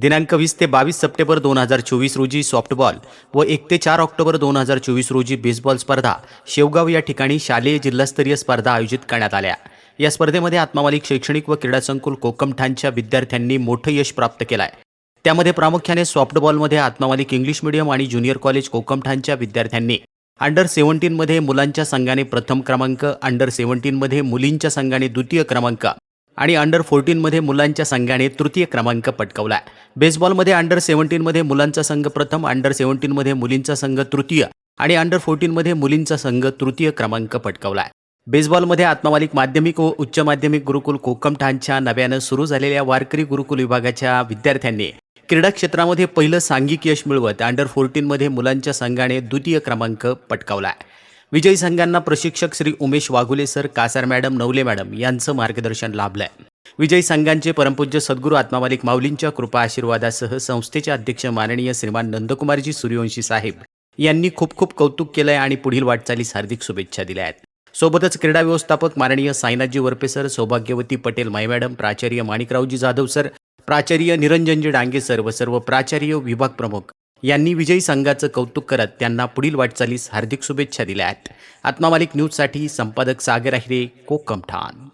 दिनांक वीस ते बावीस सप्टेंबर दोन हजार चोवीस रोजी सॉफ्टबॉल व एक ते चार ऑक्टोबर दोन हजार चोवीस रोजी बेसबॉल स्पर्धा शेवगाव या ठिकाणी शालेय जिल्हास्तरीय स्पर्धा आयोजित करण्यात आल्या. या स्पर्धेमध्ये आत्मामालिक शैक्षणिक व क्रीडा संकुल कोकमठाणच्या विद्यार्थ्यांनी मोठं यश प्राप्त केलं आहे त्यामध्ये प्रामुख्याने सॉफ्टबॉलमध्ये आत्मामालिक इंग्लिश मिडियम आणि ज्युनियर कॉलेज कोकमठाणच्या विद्यार्थ्यांनी. अंडर सेव्हन्टीनमध्ये मुलांच्या संघाने प्रथम क्रमांक अंडर सेव्हन्टीनमध्ये मुलींच्या संघाने द्वितीय क्रमांक. आणि अंडर फोर्टीनमध्ये मुलांच्या संघाने तृतीय क्रमांक पटकावला बेसबॉलमध्ये अंडर सेव्हन्टीनमध्ये मुलांचा संघ प्रथम अंडर सेव्हन्टीनमध्ये मुलींचा संघ तृतीय आणि अंडर फोर्टीनमध्ये मुलींचा संघ तृतीय क्रमांक पटकावला बेसबॉलमध्ये आत्मामालिक माध्यमिक व उच्च माध्यमिक गुरुकुल कोकमठाणच्या नव्यानं सुरू झालेल्या वारकरी गुरुकुल विभागाच्या विद्यार्थ्यांनी क्रीडा क्षेत्रामध्ये पहिलं सांघिक यश मिळवत अंडर फोर्टीनमध्ये मुलांच्या संघाने द्वितीय क्रमांक पटकावला विजयी संघांना प्रशिक्षक Shri Umesh Waghule sir Kasar madam Navale madam यांचं मार्गदर्शन लाभलं आहे विजयी संघांचे परमपूज्य सद्गुरू आत्मामालिक माऊलींच्या कृपा आशीर्वादासह संस्थेचे अध्यक्ष माननीय श्रीमान नंदकुमारजी सूर्यवंशी साहेब यांनी खूप खूप कौतुक केलं आहे आणि पुढील वाटचालीस हार्दिक शुभेच्छा दिल्या आहेत. सोबतच क्रीडा व्यवस्थापक माननीय साईनाथजी वरपे सर सौभाग्यवती पटेल माई मॅडम प्राचार्य माणिकरावजी जाधव सर प्राचार्य निरंजनजी डांगे सर व सर्व प्राचार्य विभाग प्रमुख यांनी विजयी संघाचं कौतुक करत त्यांना पुढील वाटचालीस हार्दिक शुभेच्छा दिल्या आहेत. आत्मामालिक न्यूजसाठी संपादक सागर अहिरे कोकमठाण.